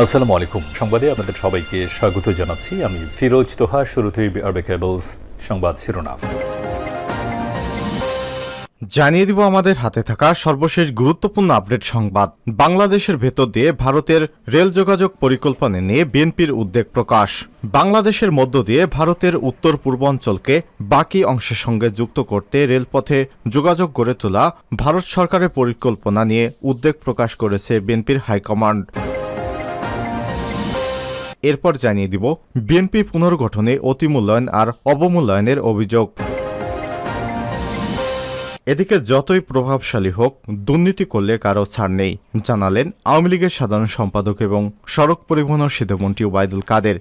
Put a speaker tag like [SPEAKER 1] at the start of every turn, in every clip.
[SPEAKER 1] আসসালামু আলাইকুম সংবাদে আপনাদের সবাইকে স্বাগত জানাচ্ছি আমি ফিরোজ তোহা শুরুতেই আরবে কেবলস সংবাদ শিরোনাম
[SPEAKER 2] জানিয়ে দিব আমাদের হাতে থাকা সর্বশেষ গুরুত্বপূর্ণ আপডেট সংবাদ বাংলাদেশের ভেতর দিয়ে ভারতের রেল যোগাযোগ পরিকল্পনা নিয়ে বিএনপির উদ্বেগ প্রকাশ বাংলাদেশের মধ্য দিয়ে ভারতের উত্তর পূর্বাঞ্চলকে বাকি অংশের সঙ্গে যুক্ত করতে রেলপথে যোগাযোগ গড়ে তোলা ভারত সরকারের পরিকল্পনা নিয়ে উদ্বেগ প্রকাশ করেছে বিএনপির হাইকমান্ড এরপর জানিয়ে দিব বিএনপি পুনর্গঠনে অতিমূল্যায়ন আর অবমূল্যায়নের অভিযোগ এদিকে যতই প্রভাবশালী হোক দুর্নীতি করলে কারো ছাড় নেই জানালেন আওয়ামী লীগের সাধারণ সম্পাদক এবং সড়ক পরিবহন ও সেতুমন্ত্রী ওবায়দুল কাদের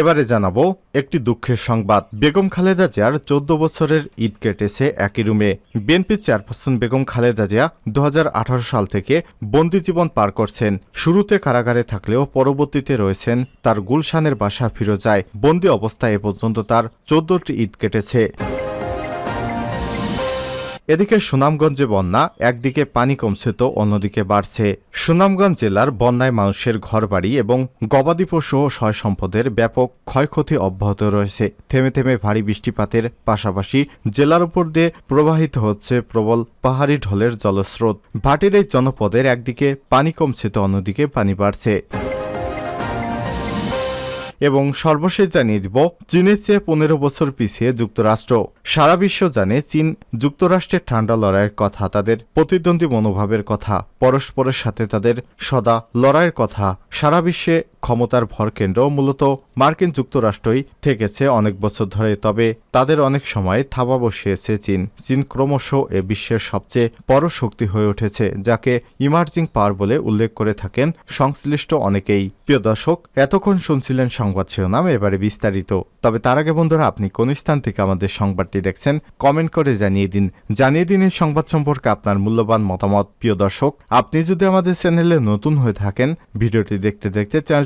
[SPEAKER 2] এবারে জানাবো একটি দুঃখের সংবাদ বেগম খালেদা জিয়ার চোদ্দ বছরের ঈদ কেটেছে একই রুমে বিএনপি চেয়ারপারসন বেগম খালেদা জিয়া দু সাল থেকে বন্দি জীবন পার করছেন শুরুতে কারাগারে থাকলেও পরবর্তীতে রয়েছেন তার গুলশানের বাসা ফিরোজায় বন্দি অবস্থায় এ পর্যন্ত তার চোদ্দটি ঈদ কেটেছে এদিকে সুনামগঞ্জে বন্যা একদিকে পানি কমছে তো অন্যদিকে বাড়ছে সুনামগঞ্জ জেলার বন্যায় মানুষের ঘরবাড়ি এবং গবাদি পশু ও সয় সম্পদের ব্যাপক ক্ষয়ক্ষতি অব্যাহত রয়েছে থেমে থেমে ভারী বৃষ্টিপাতের পাশাপাশি জেলার উপর দিয়ে প্রবাহিত হচ্ছে প্রবল পাহাড়ি ঢলের জলস্রোত ভাটির এই জনপদের একদিকে পানি কমছে তো অন্যদিকে পানি বাড়ছে এবং সর্বশেষ জানিয়ে দিব চীনের চেয়ে পনেরো বছর পিছিয়ে যুক্তরাষ্ট্র সারা বিশ্ব জানে চীন যুক্তরাষ্ট্রের ঠান্ডা লড়াইয়ের কথা তাদের প্রতিদ্বন্দ্বী মনোভাবের কথা পরস্পরের সাথে তাদের সদা লড়াইয়ের কথা সারা বিশ্বে ক্ষমতার ভরকেন্দ্র মূলত মার্কিন যুক্তরাষ্ট্রই থেকেছে অনেক বছর ধরে তবে তাদের অনেক সময় থাবা বসিয়েছে চীন চীন ক্রমশ এ বিশ্বের সবচেয়ে বড় শক্তি হয়ে উঠেছে যাকে ইমার্জিং পাওয়ার বলে উল্লেখ করে থাকেন সংশ্লিষ্ট অনেকেই প্রিয় দর্শক এতক্ষণ শুনছিলেন সংবাদ শিরোনাম এবারে বিস্তারিত তবে তার আগে বন্ধুরা আপনি কোন স্থান থেকে আমাদের সংবাদটি দেখছেন কমেন্ট করে জানিয়ে দিন জানিয়ে দিন এই সংবাদ সম্পর্কে আপনার মূল্যবান মতামত প্রিয় দর্শক আপনি যদি আমাদের চ্যানেলে নতুন হয়ে থাকেন ভিডিওটি দেখতে দেখতে চ্যানেল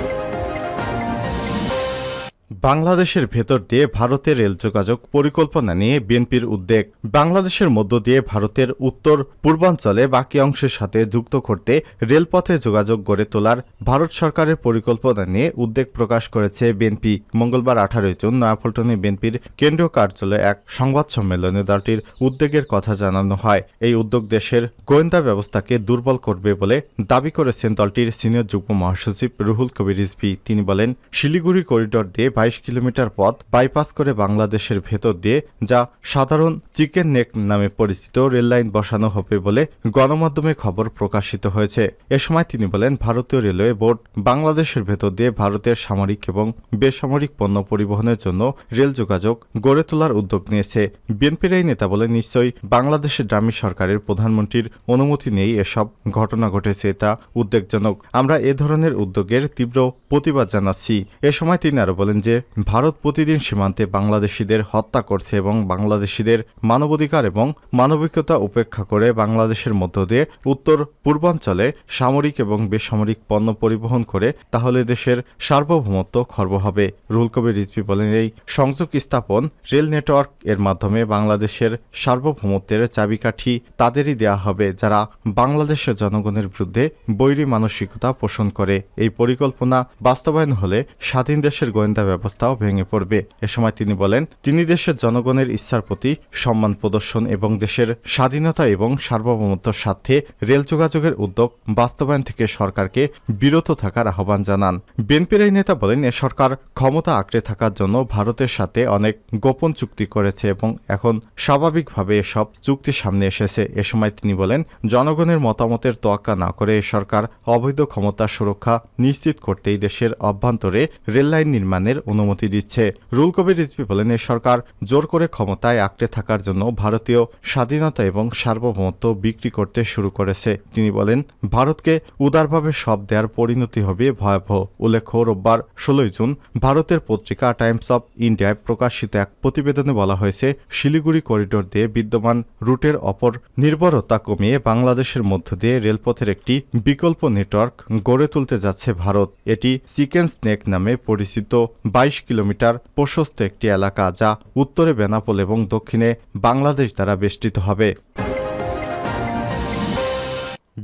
[SPEAKER 2] বাংলাদেশের ভেতর দিয়ে ভারতের রেল যোগাযোগ পরিকল্পনা নিয়ে বিএনপির উদ্বেগ বাংলাদেশের মধ্য দিয়ে ভারতের উত্তর পূর্বাঞ্চলে বাকি অংশের সাথে যুক্ত করতে রেলপথে যোগাযোগ গড়ে তোলার ভারত সরকারের পরিকল্পনা নিয়ে উদ্বেগ প্রকাশ করেছে বিএনপি মঙ্গলবার আঠারোই জুন নয়াপল্টনে বিএনপির কেন্দ্রীয় কার্যালয়ে এক সংবাদ সম্মেলনে দলটির উদ্বেগের কথা জানানো হয় এই উদ্যোগ দেশের গোয়েন্দা ব্যবস্থাকে দুর্বল করবে বলে দাবি করেছেন দলটির সিনিয়র যুগ্ম মহাসচিব রুহুল কবির রিজভি তিনি বলেন শিলিগুড়ি করিডর দিয়ে বাইশ কিলোমিটার পথ বাইপাস করে বাংলাদেশের ভেতর দিয়ে যা সাধারণ চিকেন নেক নামে পরিচিত রেললাইন বসানো হবে বলে গণমাধ্যমে খবর প্রকাশিত হয়েছে এ সময় তিনি বলেন ভারতীয় রেলওয়ে বোর্ড বাংলাদেশের ভেতর দিয়ে ভারতের সামরিক এবং বেসামরিক পণ্য পরিবহনের জন্য রেল যোগাযোগ গড়ে তোলার উদ্যোগ নিয়েছে বিএনপির এই নেতা বলে নিশ্চয়ই বাংলাদেশের ড্রামি সরকারের প্রধানমন্ত্রীর অনুমতি নেই এসব ঘটনা ঘটেছে তা উদ্বেগজনক আমরা এ ধরনের উদ্যোগের তীব্র প্রতিবাদ জানাচ্ছি এ সময় তিনি আরও বলেন যে যে ভারত প্রতিদিন সীমান্তে বাংলাদেশিদের হত্যা করছে এবং বাংলাদেশিদের মানবাধিকার এবং মানবিকতা উপেক্ষা করে বাংলাদেশের মধ্য দিয়ে উত্তর পূর্বাঞ্চলে সামরিক এবং বেসামরিক পণ্য পরিবহন করে তাহলে দেশের সার্বভৌমত্ব খর্ব হবে রুল কবির রিজভি বলেন এই সংযোগ স্থাপন রেল নেটওয়ার্ক এর মাধ্যমে বাংলাদেশের সার্বভৌমত্বের চাবিকাঠি তাদেরই দেয়া হবে যারা বাংলাদেশের জনগণের বিরুদ্ধে বৈরী মানসিকতা পোষণ করে এই পরিকল্পনা বাস্তবায়ন হলে স্বাধীন দেশের গোয়েন্দা অবস্থাও ভেঙে পড়বে এ সময় তিনি বলেন তিনি দেশের জনগণের ইচ্ছার প্রতি সম্মান প্রদর্শন এবং দেশের স্বাধীনতা এবং সার্বভৌমত্বর স্বার্থে রেল যোগাযোগের উদ্যোগ বাস্তবায়ন থেকে সরকারকে বিরত থাকার আহ্বান জানান বিএনপির এই নেতা বলেন এ সরকার ক্ষমতা আঁকড়ে থাকার জন্য ভারতের সাথে অনেক গোপন চুক্তি করেছে এবং এখন স্বাভাবিকভাবে এসব চুক্তি সামনে এসেছে এ সময় তিনি বলেন জনগণের মতামতের তোয়াক্কা না করে এ সরকার অবৈধ ক্ষমতা সুরক্ষা নিশ্চিত করতেই দেশের অভ্যন্তরে রেললাইন নির্মাণের অনুমতি দিচ্ছে রুল কবির রিজভি বলেন এ সরকার জোর করে ক্ষমতায় আঁকড়ে থাকার জন্য ভারতীয় স্বাধীনতা এবং সার্বভৌমত্ব বিক্রি করতে শুরু করেছে তিনি বলেন ভারতকে উদারভাবে সব দেয়ার পরিণতি হবে ভয়াবহ উল্লেখ্য রোববার ষোলোই জুন ভারতের পত্রিকা টাইমস অব ইন্ডিয়ায় প্রকাশিত এক প্রতিবেদনে বলা হয়েছে শিলিগুড়ি করিডোর দিয়ে বিদ্যমান রুটের অপর নির্ভরতা কমিয়ে বাংলাদেশের মধ্য দিয়ে রেলপথের একটি বিকল্প নেটওয়ার্ক গড়ে তুলতে যাচ্ছে ভারত এটি চিকেন স্নেক নামে পরিচিত ২২ কিলোমিটার প্রশস্ত একটি এলাকা যা উত্তরে বেনাপোল এবং দক্ষিণে বাংলাদেশ দ্বারা বেষ্টিত হবে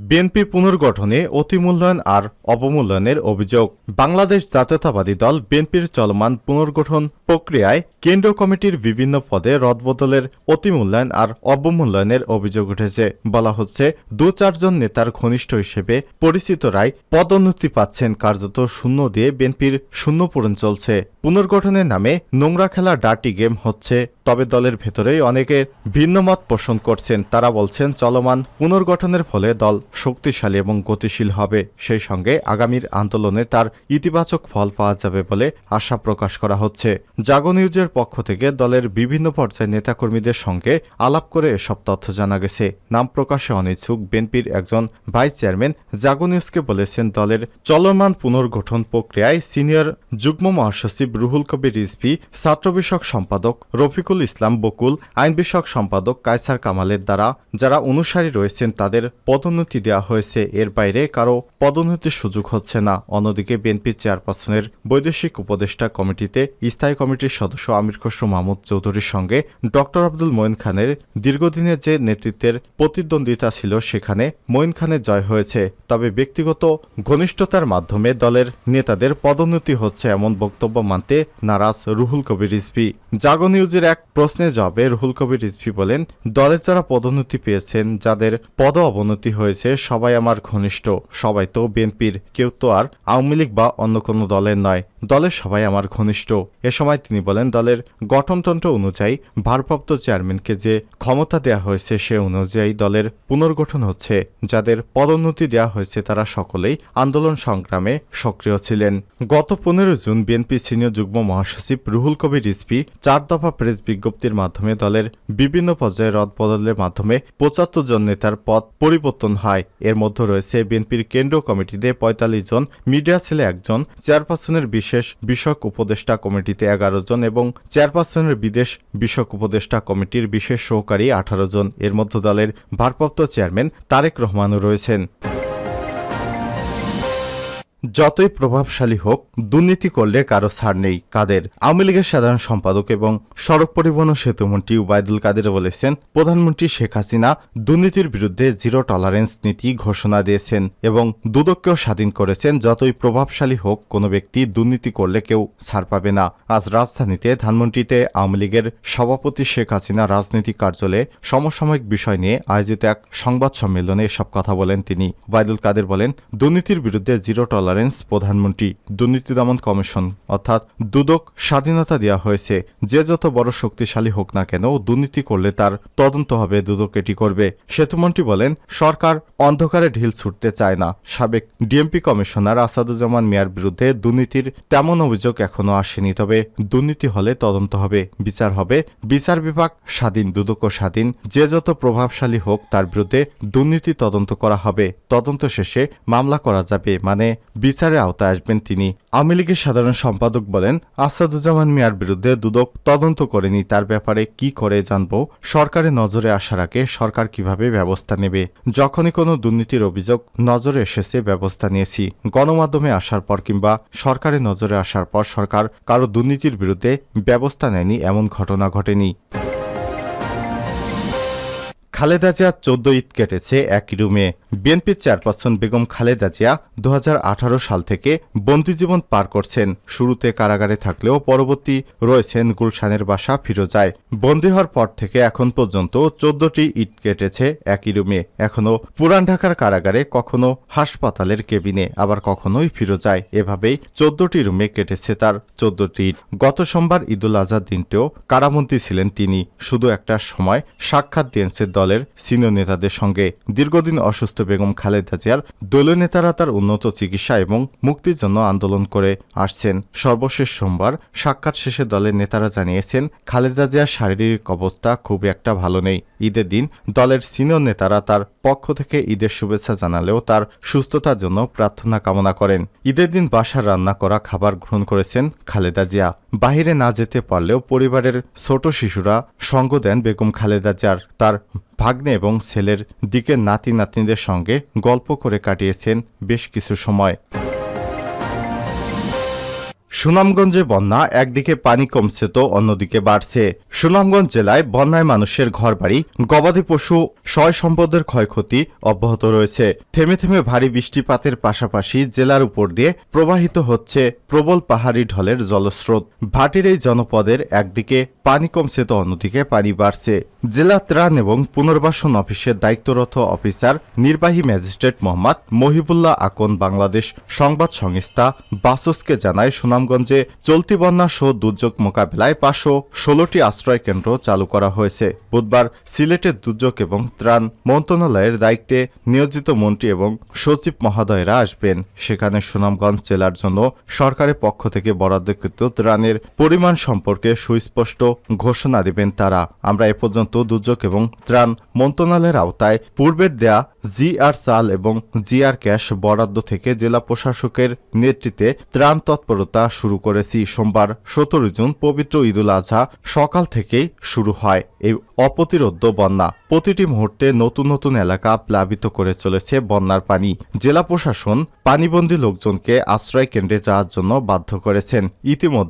[SPEAKER 2] বিএনপি পুনর্গঠনে অতিমূল্যায়ন আর অবমূল্যায়নের অভিযোগ বাংলাদেশ জাতীয়তাবাদী দল বিএনপির চলমান পুনর্গঠন প্রক্রিয়ায় কেন্দ্র কমিটির বিভিন্ন পদে রদবদলের অতিমূল্যায়ন আর অবমূল্যায়নের অভিযোগ উঠেছে বলা হচ্ছে দু চারজন নেতার ঘনিষ্ঠ হিসেবে পরিচিত রায় পদোন্নতি পাচ্ছেন কার্যত শূন্য দিয়ে বিএনপির শূন্য পূরণ চলছে পুনর্গঠনের নামে নোংরা খেলা ডাটি গেম হচ্ছে তবে দলের ভেতরেই অনেকে ভিন্নমত পোষণ করছেন তারা বলছেন চলমান পুনর্গঠনের ফলে দল শক্তিশালী এবং গতিশীল হবে সেই সঙ্গে আগামীর আন্দোলনে তার ইতিবাচক ফল পাওয়া যাবে বলে আশা প্রকাশ করা হচ্ছে জাগো নিউজের পক্ষ থেকে দলের বিভিন্ন পর্যায়ে নেতাকর্মীদের সঙ্গে আলাপ করে এসব তথ্য জানা গেছে নাম প্রকাশে অনিচ্ছুক বিএনপির একজন ভাইস চেয়ারম্যান জাগো নিউজকে বলেছেন দলের চলমান পুনর্গঠন প্রক্রিয়ায় সিনিয়র যুগ্ম মহাসচিব রুহুল কবির রিজভি ছাত্র বিষয়ক সম্পাদক রফিকুল ইসলাম বকুল আইন বিষয়ক সম্পাদক কায়সার কামালের দ্বারা যারা অনুসারী রয়েছেন তাদের পদোন্নতি দেওয়া হয়েছে এর বাইরে কারো পদোন্নতির সুযোগ হচ্ছে না অন্যদিকে বিএনপি চেয়ারপারসনের বৈদেশিক উপদেষ্টা কমিটিতে স্থায়ী কমিটির সদস্য আমির খসরু মাহমুদ চৌধুরীর সঙ্গে ডক্টর আব্দুল মঈন খানের দীর্ঘদিনের যে নেতৃত্বের প্রতিদ্বন্দ্বিতা ছিল সেখানে মঈন খানের জয় হয়েছে তবে ব্যক্তিগত ঘনিষ্ঠতার মাধ্যমে দলের নেতাদের পদোন্নতি হচ্ছে এমন বক্তব্য মানতে নারাজ রুহুল কবির রিজভি জাগো নিউজের এক প্রশ্নের জবাবে রুহুল কবির রিজভি বলেন দলের যারা পদোন্নতি পেয়েছেন যাদের পদ অবনতি হয়েছে সবাই আমার ঘনিষ্ঠ সবাই তো বিএনপির কেউ তো আর আওয়ামী লীগ বা অন্য কোনো দলের নয় দলের সবাই আমার ঘনিষ্ঠ এ সময় তিনি বলেন দলের গঠনতন্ত্র অনুযায়ী ভারপ্রাপ্ত চেয়ারম্যানকে যে ক্ষমতা দেয়া হয়েছে সে অনুযায়ী দলের পুনর্গঠন হচ্ছে যাদের পদোন্নতি দেয়া হয়েছে তারা সকলেই আন্দোলন সংগ্রামে সক্রিয় ছিলেন গত পনেরো জুন বিএনপি সিনিয়র যুগ্ম মহাসচিব রুহুল কবির রিসপি চার দফা প্রেস বিজ্ঞপ্তির মাধ্যমে দলের বিভিন্ন পর্যায়ে রদ বদলের মাধ্যমে পঁচাত্তর জন নেতার পদ পরিবর্তন হয় এর মধ্যে রয়েছে বিএনপির কেন্দ্রীয় কমিটিতে পঁয়তাল্লিশ জন মিডিয়া সেলে একজন চেয়ারপারসনের বিশেষ বিষয়ক উপদেষ্টা কমিটিতে এগারো জন এবং চেয়ারপারসনের বিদেশ বিষয়ক উপদেষ্টা কমিটির বিশেষ সহকারী আঠারো জন এর মধ্য দলের ভারপ্রাপ্ত চেয়ারম্যান তারেক রহমানও রয়েছেন যতই প্রভাবশালী হোক দুর্নীতি করলে কারো ছাড় নেই কাদের আওয়ামী লীগের সাধারণ সম্পাদক এবং সড়ক পরিবহন সেতুমন্ত্রী উবায়দুল কাদের বলেছেন প্রধানমন্ত্রী শেখ হাসিনা দুর্নীতির বিরুদ্ধে জিরো টলারেন্স নীতি ঘোষণা দিয়েছেন এবং দুদককেও স্বাধীন করেছেন যতই প্রভাবশালী হোক কোনো ব্যক্তি দুর্নীতি করলে কেউ ছাড় পাবে না আজ রাজধানীতে ধানমন্ত্রীতে আওয়ামী লীগের সভাপতি শেখ হাসিনা রাজনৈতিক কার্যালয়ে সমসাময়িক বিষয় নিয়ে আয়োজিত এক সংবাদ সম্মেলনে এসব কথা বলেন তিনি উবায়দুল কাদের বলেন দুর্নীতির বিরুদ্ধে জিরো টলার টলারেন্স প্রধানমন্ত্রী দুর্নীতি দমন কমিশন অর্থাৎ দুদক স্বাধীনতা দেওয়া হয়েছে যে যত বড় শক্তিশালী হোক না কেন দুর্নীতি করলে তার তদন্ত হবে দুদক এটি করবে সেতুমন্ত্রী বলেন সরকার অন্ধকারে ঢিল ছুটতে চায় না সাবেক ডিএমপি কমিশনার আসাদুজ্জামান মিয়ার বিরুদ্ধে দুর্নীতির তেমন অভিযোগ এখনও আসেনি তবে দুর্নীতি হলে তদন্ত হবে বিচার হবে বিচার বিভাগ স্বাধীন দুদক স্বাধীন যে যত প্রভাবশালী হোক তার বিরুদ্ধে দুর্নীতি তদন্ত করা হবে তদন্ত শেষে মামলা করা যাবে মানে বিচারে আওতায় আসবেন তিনি আওয়ামী লীগের সাধারণ সম্পাদক বলেন আসাদুজ্জামান মিয়ার বিরুদ্ধে দুদক তদন্ত করেনি তার ব্যাপারে কি করে জানব সরকারের নজরে আসার আগে সরকার কিভাবে ব্যবস্থা নেবে যখনই কোনো দুর্নীতির অভিযোগ নজরে এসেছে ব্যবস্থা নিয়েছি গণমাধ্যমে আসার পর কিংবা সরকারের নজরে আসার পর সরকার কারো দুর্নীতির বিরুদ্ধে ব্যবস্থা নেয়নি এমন ঘটনা ঘটেনি খালেদা জিয়া চোদ্দ ঈদ কেটেছে একই রুমে বিএনপির চেয়ারপারসন বেগম খালেদা জিয়া দু সাল থেকে বন্দিজীবন পার করছেন শুরুতে কারাগারে থাকলেও পরবর্তী রয়েছেন গুলশানের বাসা ফিরোজায় বন্দী হওয়ার পর থেকে এখন পর্যন্ত চোদ্দটি ঈদ কেটেছে একই রুমে এখনও পুরান ঢাকার কারাগারে কখনো হাসপাতালের কেবিনে আবার কখনোই ফিরোজায় এভাবেই চোদ্দটি রুমে কেটেছে তার চোদ্দটি ঈদ গত সোমবার ঈদুল আজহার দিনটিও কারামন্ত্রী ছিলেন তিনি শুধু একটা সময় সাক্ষাৎ দিয়েছে দল দলের সিনিয়র নেতাদের সঙ্গে দীর্ঘদিন অসুস্থ বেগম খালেদা জিয়ার দলীয় নেতারা তার উন্নত চিকিৎসা এবং মুক্তির জন্য আন্দোলন করে আসছেন সর্বশেষ সোমবার সাক্ষাৎ শেষে দলের নেতারা জানিয়েছেন খালেদা জিয়ার শারীরিক অবস্থা খুব একটা ভালো নেই ঈদের দিন দলের সিনিয়র নেতারা তার পক্ষ থেকে ঈদের শুভেচ্ছা জানালেও তার সুস্থতার জন্য প্রার্থনা কামনা করেন ঈদের দিন বাসার রান্না করা খাবার গ্রহণ করেছেন খালেদা জিয়া বাহিরে না যেতে পারলেও পরিবারের ছোট শিশুরা সঙ্গ দেন বেগম খালেদা জিয়ার তার ভাগ্নে এবং ছেলের দিকে নাতি নাতনিদের সঙ্গে গল্প করে কাটিয়েছেন বেশ কিছু সময় সুনামগঞ্জে বন্যা একদিকে পানি কমছে তো অন্যদিকে বাড়ছে সুনামগঞ্জ জেলায় বন্যায় মানুষের ঘরবাড়ি গবাদি পশু সয় সম্পদের ক্ষয়ক্ষতি অব্যাহত রয়েছে থেমে থেমে ভারী বৃষ্টিপাতের পাশাপাশি জেলার উপর দিয়ে প্রবাহিত হচ্ছে প্রবল পাহাড়ি ঢলের জলস্রোত ভাটির এই জনপদের একদিকে পানি কমছে তো অন্যদিকে পানি বাড়ছে জেলা ত্রাণ এবং পুনর্বাসন অফিসের দায়িত্বরত অফিসার নির্বাহী ম্যাজিস্ট্রেট মোহাম্মদ মহিবুল্লাহ আকন বাংলাদেশ সংবাদ সংস্থা বাসসকে জানায় সুনামগঞ্জে চলতি বন্যা সহ দুর্যোগ মোকাবেলায় পাঁচশো ষোলোটি আশ্রয়কেন্দ্র চালু করা হয়েছে বুধবার সিলেটের দুর্যোগ এবং ত্রাণ মন্ত্রণালয়ের দায়িত্বে নিয়োজিত মন্ত্রী এবং সচিব মহোদয়রা আসবেন সেখানে সুনামগঞ্জ জেলার জন্য সরকারের পক্ষ থেকে বরাদ্দকৃত ত্রাণের পরিমাণ সম্পর্কে সুস্পষ্ট ঘোষণা দেবেন তারা আমরা এ পর্যন্ত দুর্যোগ এবং ত্রাণ মন্ত্রণালয়ের আওতায় পূর্বের দেয়া জি আর সাল এবং জি আর ক্যাশ বরাদ্দ থেকে জেলা প্রশাসকের নেতৃত্বে ত্রাণ তৎপরতা শুরু করেছি সোমবার সতেরো জুন পবিত্র ঈদুল আজহা সকাল থেকেই শুরু হয় এই অপ্রতিরোধ্য বন্যা প্রতিটি মুহূর্তে নতুন নতুন এলাকা প্লাবিত করে চলেছে বন্যার পানি জেলা প্রশাসন পানিবন্দী লোকজনকে আশ্রয় কেন্দ্রে যাওয়ার জন্য বাধ্য করেছেন ইতিমধ্যে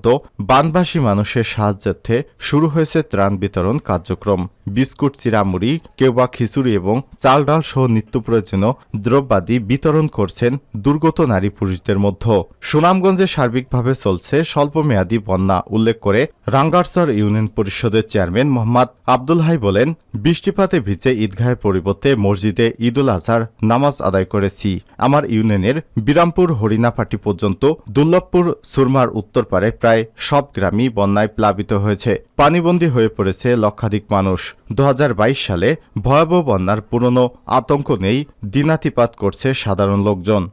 [SPEAKER 2] বানবাসী মানুষের সাহায্যার্থে শুরু হয়েছে ত্রাণ বিতরণ কার্যক্রম বিস্কুট চিরামুড়ি কেউবা খিচুড়ি এবং চাল ডাল সহ নিত্য প্রয়োজনীয় দ্রব্যাদি বিতরণ করছেন দুর্গত নারী পুরুষদের মধ্যে সুনামগঞ্জে সার্বিকভাবে চলছে স্বল্পমেয়াদী বন্যা উল্লেখ করে রাঙ্গারচর ইউনিয়ন পরিষদের চেয়ারম্যান মোহাম্মদ আব্দুল হাই বলেন বৃষ্টিপাতে ভিজে ঈদগাহের পরিবর্তে মসজিদে ঈদুল আজহার নামাজ আদায় করেছি আমার ইউনিয়নের বিরামপুর হরিণাপাটি পর্যন্ত দুর্লভপুর সুরমার উত্তর পারে প্রায় সব গ্রামই বন্যায় প্লাবিত হয়েছে পানিবন্দী হয়ে পড়েছে লক্ষাধিক মানুষ 2022 সালে ভয়াবহ বন্যার পুরনো আতঙ্ক নেই দিনাতিপাত করছে সাধারণ লোকজন